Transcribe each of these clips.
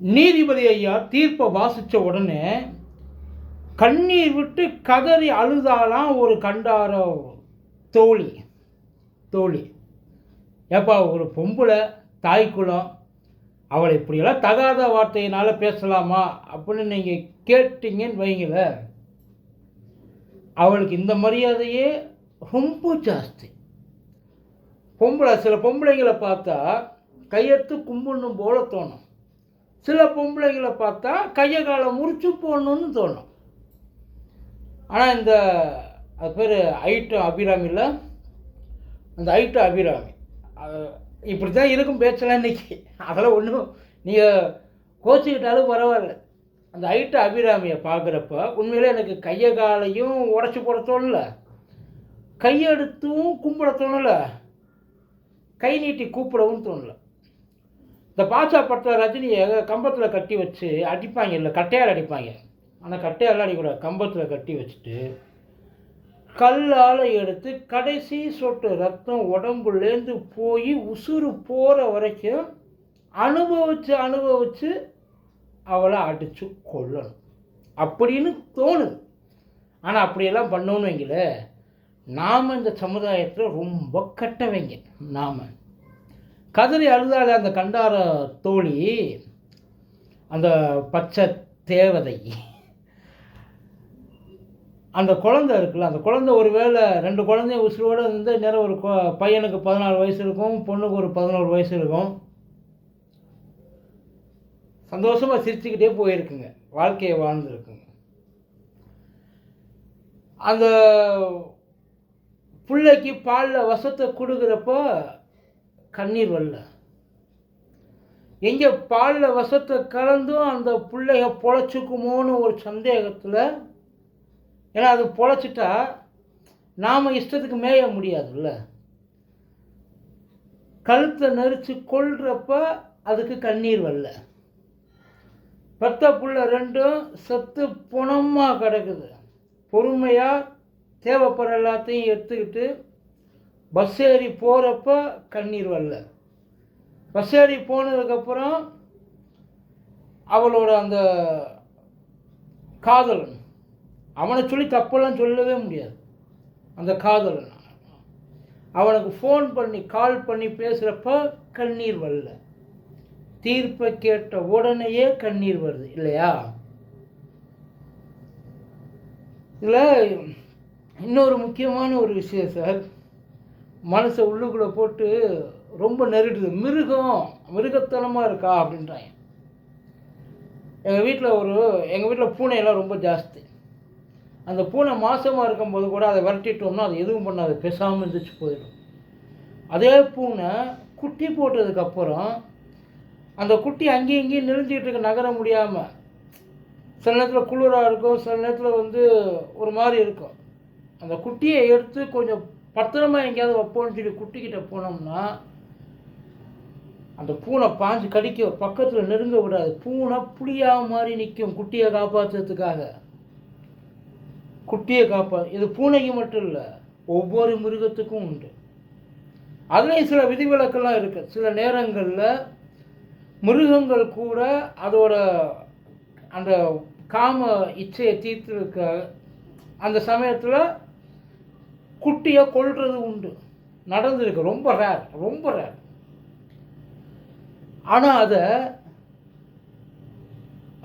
நீதிபதி ஐயா தீர்ப்பை வாசித்த உடனே கண்ணீர் விட்டு கதறி அழுதாலாம் ஒரு கண்டாரோ தோழி. தோழி ஏப்பா ஒரு பொம்பளை தாய்க்குளம் அவளை இப்படியெல்லாம் தகாத வார்த்தையினால் பேசலாமா அப்படின்னு நீங்கள் கேட்டீங்கன்னு வைங்களேன் அவளுக்கு இந்த மரியாதையே ரொம்ப ஜாஸ்தி. பொம்பளை சில பொம்பளைங்களை பார்த்தா கையெடுத்து கும்பிடணும் போல தோணும். சில பொம்பளைங்களை பார்த்தா கையை காலை முறிச்சு போடணும்னு தோணும். ஆனால் இந்த அது பேர் ஐட்டம் அபிராமியில் அந்த ஐட்டம் அபிராமி. இப்படி தான் இருக்கும் பேச்செல்லாம் இன்னைக்கு. அதெல்லாம் ஒன்றும் நீங்கள் கோச்சிக்கிட்டாலும் பரவாயில்ல. அந்த ஐட்டு அபிராமியை பார்க்குறப்ப உண்மையிலே எனக்கு கையை காலையும் உடச்சி போட தோணல. கையெடுத்தும் கும்பிட தோணலை. கை நீட்டி கூப்பிடவும் தோணல. இந்த பாச்சா பட்ட ரஜினியை கம்பத்தில் கட்டி வச்சு அடிப்பாங்க இல்லை கட்டையால் அடிப்பாங்க. ஆனால் கட்டையால் அடிக்கூடாது கம்பத்தில் கட்டி வச்சுட்டு கல்லால் எடுத்து கடைசி சொட்டு ரத்தம் உடம்புலேருந்து போய் உசுறு போகிற வரைக்கும் அனுபவித்து அனுபவித்து அவளை அடித்து கொல்லணும். அப்படின்னு தோணுது. ஆனால் அப்படியெல்லாம் பண்ணோன்னு வைங்கள நாம் இந்த சமுதாயத்தில் ரொம்ப கெட்டவங்க நாம். கதறி அழுதாள் அந்த கண்டார தோழி அந்த பச்சை தேவதை அந்த குழந்தை இருக்குல்ல அந்த குழந்தை ஒரு வேளை ரெண்டு குழந்தைய உசுரோடு இருந்து நேரம் ஒரு கொ- பையனுக்கு பதினாலு வயசு இருக்கும் பொண்ணுக்கு ஒரு பதினோரு வயசு இருக்கும். சந்தோஷமாக சிரிச்சுக்கிட்டே போயிருக்குங்க. வாழ்க்கையை வாழ்ந்துருக்குங்க. அந்த பிள்ளைக்கு பாலில் வசத்தை கொடுக்குறப்போ கண்ணீர் வரல எங்கே பாலில் வசத்தை கலந்தும் அந்த பிள்ளைய பொழைச்சிக்குமோன்னு ஒரு சந்தேகத்தில் ஏன்னா அது பொழைச்சிட்டா நாம் இஷ்டத்துக்கு மேய முடியாதுல்ல. கழுத்தை நெரிச்சு கொள்றப்ப அதுக்கு கண்ணீர் வரல பெத்த புள்ள ரெண்டும் செத்து புணமாக கிடக்குது. பொறுமையாக தேவைப்படுற எல்லாத்தையும் எடுத்துக்கிட்டு பஸ் ஏறி போகிறப்ப கண்ணீர் வரல. பஸ் ஏறி போனதுக்கப்புறம் அவளோட அந்த காதலன் அவனை சொல்லி தப்பெல்லாம் சொல்லவே முடியாது. அந்த காதலன். அவனுக்கு ஃபோன் பண்ணி கால் பண்ணி பேசுகிறப்ப கண்ணீர் வரல. தீர்ப்பை கேட்ட உடனேயே கண்ணீர் வருது. இல்லையா? இதில் இன்னொரு முக்கியமான ஒரு விஷயம் சார். மனசை உள்ளுக்குள்ளே போட்டு ரொம்ப நெருடுது மிருகம் மிருகத்தனமாக இருக்கா அப்படின்றாங்க. எங்கள் வீட்டில் ஒரு எங்கள் வீட்டில் பூனையெல்லாம் ரொம்ப ஜாஸ்தி. அந்த பூனை மாசமாக இருக்கும்போது கூட அதை விரட்டிட்டோம்னா அது எதுவும் பண்ணாது. பேசாமல் இருந்துச்சு போயிடும். அதே பூனை குட்டி போட்டதுக்கப்புறம் அந்த குட்டி அங்கேயும் இங்கேயும் நெருஞ்சிக்கிட்டு இருக்க நகர முடியாமல் சில நேரத்தில் குளிராக இருக்கும் சில நேரத்தில் வந்து ஒரு மாதிரி இருக்கும். அந்த குட்டியை எடுத்து கொஞ்சம் பத்திரமா எங்கேயாவது வைப்போம்னு சொல்லி குட்டிக்கிட்ட போனோம்னா அந்த பூனை பாஞ்சு கடிக்க பக்கத்தில் நெருங்க விடாது. பூனை புளியாக மாதிரி நிற்கும் குட்டியை காப்பாற்றுறதுக்காக குட்டியை காப்பா இது பூனைக்கு மட்டும் இல்லை ஒவ்வொரு மிருகத்துக்கும் உண்டு. அதுலேயும் சில விதிவிலக்கெல்லாம் இருக்குது சில நேரங்களில் மிருகங்கள் கூட அதோட அந்த காம இச்சையை தீர்த்துருக்க அந்த சமயத்தில் குட்டியை கொள்வது உண்டு. நடந்திருக்கு. ரொம்ப ரேர் ரொம்ப ரேர் ஆனால் அதை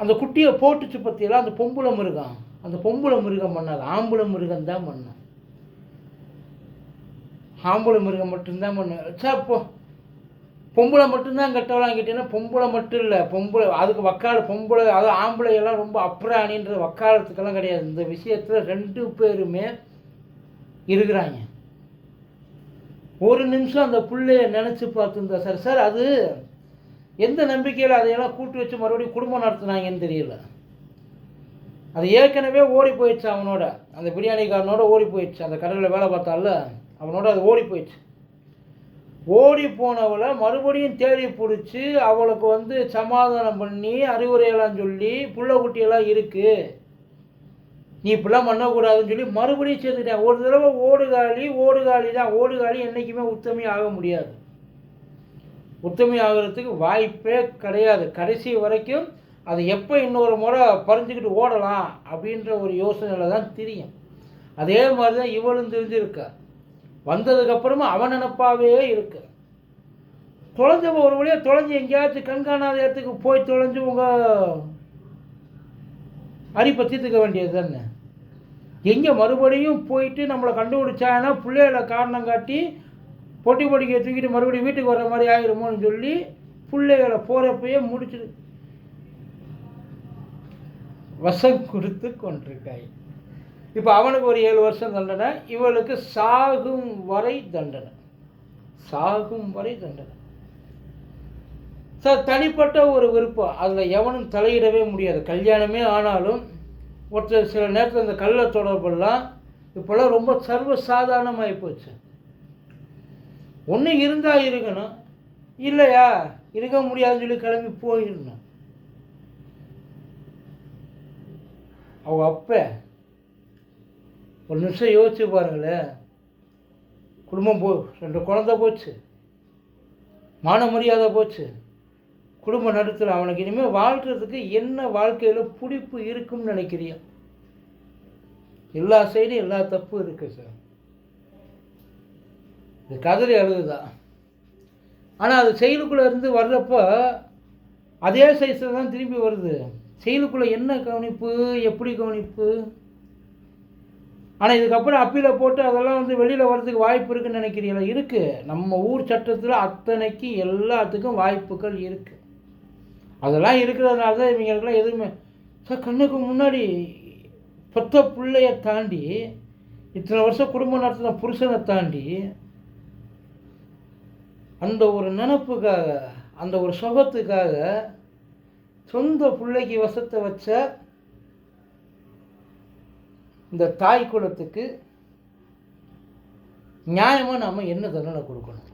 அந்த குட்டியை போட்டுச்சு பற்றியெல்லாம் அந்த பொம்பளை மிருகம். அந்த பொம்பளை மிருகம் பண்ணாது. ஆம்பளை மிருகம் தான் பண்ணும் ஆம்பளை மிருகம் மட்டும்தான் பண்ணும் சார் போ. பொம்பளை மட்டும்தான் கெட்டவளாம் கேட்டீங்கன்னா பொம்பளை மட்டும் இல்லை. பொம்பளை அதுக்கு வக்கால பொம்பளை அது ஆம்பளை எல்லாம் ரொம்ப அப்ராணின்ற வக்காலத்துக்கெல்லாம் கிடையாது. இந்த விஷயத்தில் ரெண்டு பேருமே இருக்கிறாங்க. ஒரு நிமிஷம் அந்த பிள்ளைய நினச்சி பார்த்துருந்தா சார் சார் அது எந்த நம்பிக்கையில் அதையெல்லாம் கூட்டு வச்சு மறுபடியும் குடும்பம் நடத்துனாங்கன்னு தெரியல. அது ஏற்கனவே ஓடி போயிடுச்சு அவனோட. அந்த பிரியாணிக்காரனோட ஓடி போயிடுச்சு. அந்த கடையில் வேலை பார்த்தால அவனோட அது ஓடி போயிடுச்சு. ஓடி போனவளை மறுபடியும் தேடி பிடிச்சி அவளுக்கு வந்து சமாதானம் பண்ணி அறிவுரையெல்லாம் சொல்லி புள்ளை குட்டியெல்லாம் இருக்குது நீ இப்படிலாம் பண்ணக்கூடாதுன்னு சொல்லி மறுபடியும் சேர்த்துட்டேன் ஒரு தடவை ஓடுகாலி ஓடுகாலி தான் ஓடுகாலி என்றைக்குமே உத்தமி ஆக முடியாது. உத்தமி ஆகிறதுக்கு வாய்ப்பே கிடையாது. கடைசி வரைக்கும் அது எப்போ இன்னொரு முறை பறிஞ்சுக்கிட்டு ஓடலாம் அப்படின்ற ஒரு யோசனையில் தான் தெரியும். அதே மாதிரி தான் இவளும் தெரிஞ்சிருக்கா. வந்ததுக்கப்புறமா அவன் நினப்பாவே இருக்கு. தொலைஞ்சவ ஒரு வழியாக தொலைஞ்சு எங்கேயாச்சும் கண்காணாத இடத்துக்கு போய் தொலைஞ்சு உங்கள் அரிப்பை தீர்த்துக்க வேண்டியது தானே எங்கே மறுபடியும் போயிட்டு நம்மளை கண்டுபிடிச்சாங்கன்னா பிள்ளைகளை காரணம் காட்டி பொட்டி பொடிக்க தூக்கிட்டு மறுபடியும் வீட்டுக்கு வர்ற மாதிரி ஆயிடுமோன்னு சொல்லி பிள்ளைகளை போகிறப்பயே முடிச்சிடு வசம் கொடுத்து கொண்டிருக்காய். இப்போ அவனுக்கு ஒரு ஏழு வருஷம் தண்டனை இவளுக்கு சாகும் வரை தண்டனை. சாகும் வரை தண்டனை. சார் தனிப்பட்ட ஒரு விருப்பம். அதில் எவனும் தலையிடவே முடியாது. கல்யாணமே ஆனாலும் ஒருத்தர் சில நேரத்தில் இந்த கல்லை தொடர்பெல்லாம் இப்போல்லாம் ரொம்ப சர்வ சாதாரணமாகி போச்சு. ஒன்று இருந்தால் இருக்கணும். இல்லையா? இருக்க முடியாதுன்னு சொல்லி கிளம்பி போயிடணும். அவங்க அப்ப ஒரு நிமிஷம் யோசிச்சு பாருங்களேன். குடும்பம் போ ரெண்டு குழந்த போச்சு. மான மரியாதை போச்சு. குடும்ப நடத்துல அவனுக்கு இனிமேல் வாழ்கிறதுக்கு என்ன வாழ்க்கையில் பிடிப்பு இருக்கும்னு நினைக்கிறியா? எல்லா சைடும் எல்லா தப்பும் இருக்கு சார் இது கதறி அழுகுதான் ஆனால் அது செயலுக்குள்ளே இருந்து வர்றப்போ அதே சைஸில் தான் திரும்பி வருது. செயலுக்குள்ளே என்ன கவனிப்பு எப்படி கவனிப்பு? ஆனால் இதுக்கப்புறம் அப்பீலை போட்டு அதெல்லாம் வந்து வெளியில் வர்றதுக்கு வாய்ப்பு இருக்குன்னு நினைக்கிறீங்களா இருக்குது நம்ம ஊர் சட்டத்தில் அத்தனைக்கு எல்லாத்துக்கும் வாய்ப்புகள் இருக்குது அதெல்லாம் இருக்கிறதுனால தான் இவங்களுக்குலாம் எதுவுமே. சார் கண்ணுக்கு முன்னாடி பெத்த பிள்ளைய தாண்டி இத்தனை வருஷம் குடும்பம் நடத்தின புருஷனை தாண்டி அந்த ஒரு நினப்புக்காக அந்த ஒரு சுகத்துக்காக சொந்த பிள்ளைக்கு வசத்தை வச்ச இந்த தாய் குலத்துக்கு நியாயமாக நாம் என்ன தண்டனை கொடுக்கணும்?